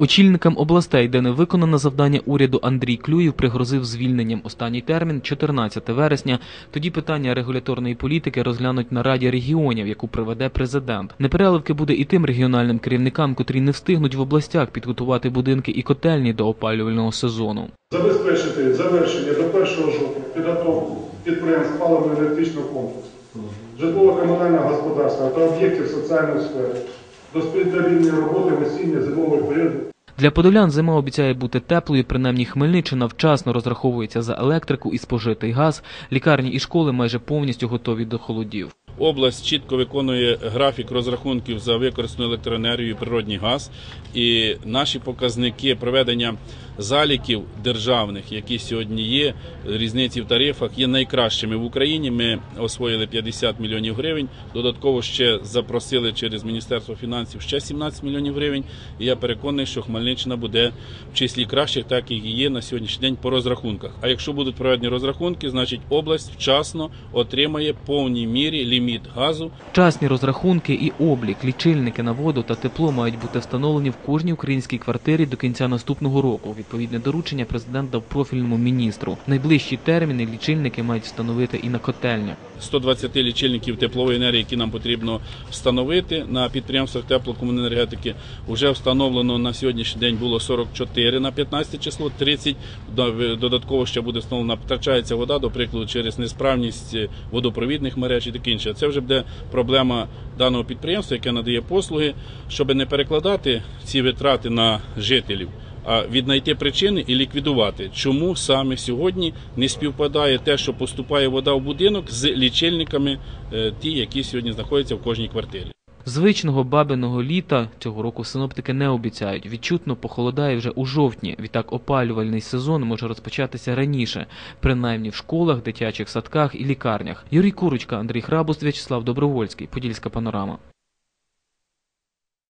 Очільникам областей, де не виконано завдання уряду Андрій Клюєв, пригрозив звільненням. Останній термін 14 вересня. Тоді питання регуляторної політики розглянуть на Раді регіонів, яку проведе президент. Непереливки буде і тим регіональним керівникам, котрі не встигнуть в областях підготувати будинки і котельні до опалювального сезону. Забезпечити завершення до 1 жовтня підготовку підприємств паливно-енергетичного комплексу, житлово-комунального господарства та об'єктів соціальної сфери, до спільної роботи весіння осінньо-зимовий період Для подолян зима обіцяє бути теплою. Принаймні Хмельниччина вчасно розраховується за електрику і спожитий газ. Лікарні і школи майже повністю готові до холодів. Область чітко виконує графік розрахунків за використану електроенергію і природній газ. І наші показники проведення заліків державних, які сьогодні є, різниці в тарифах, є найкращими в Україні. Ми освоїли 50 мільйонів гривень. Додатково ще запросили через Міністерство фінансів ще 17 мільйонів гривень. І я переконаний, що Хмельниччина буде в числі кращих, так і є на сьогоднішній день по розрахунках. А якщо будуть проведені розрахунки, значить область вчасно отримає повній мірі ліміт газу Часні розрахунки і облік, лічильники на воду та тепло мають бути встановлені в кожній українській квартирі до кінця наступного року. Відповідне доручення президент дав профільному міністру. Найближчі терміни лічильники мають встановити і на котельнях. 120 лічильників теплової енергії, які нам потрібно встановити на підприємствах теплокомуненергетики. Вже встановлено на сьогоднішній день було 44 на 15 число, 30 до- додатково ще буде встановлено. Втрачається вода, до прикладу, через несправність е, водопровідних мереж і таке інше. Це вже буде проблема даного підприємства, яке надає послуги, щоб не перекладати ці витрати на жителів. А віднайти причини і ліквідувати, чому саме сьогодні не співпадає те, що поступає вода в будинок з лічильниками, е, ті, які сьогодні знаходяться в кожній квартирі. Звичного бабиного літа цього року синоптики не обіцяють. Відчутно похолодає вже у жовтні. Відтак опалювальний сезон може розпочатися раніше, принаймні в школах, дитячих садках і лікарнях. Юрій Курочка, Андрій Храбус, В'ячеслав Добровольський. Подільська панорама.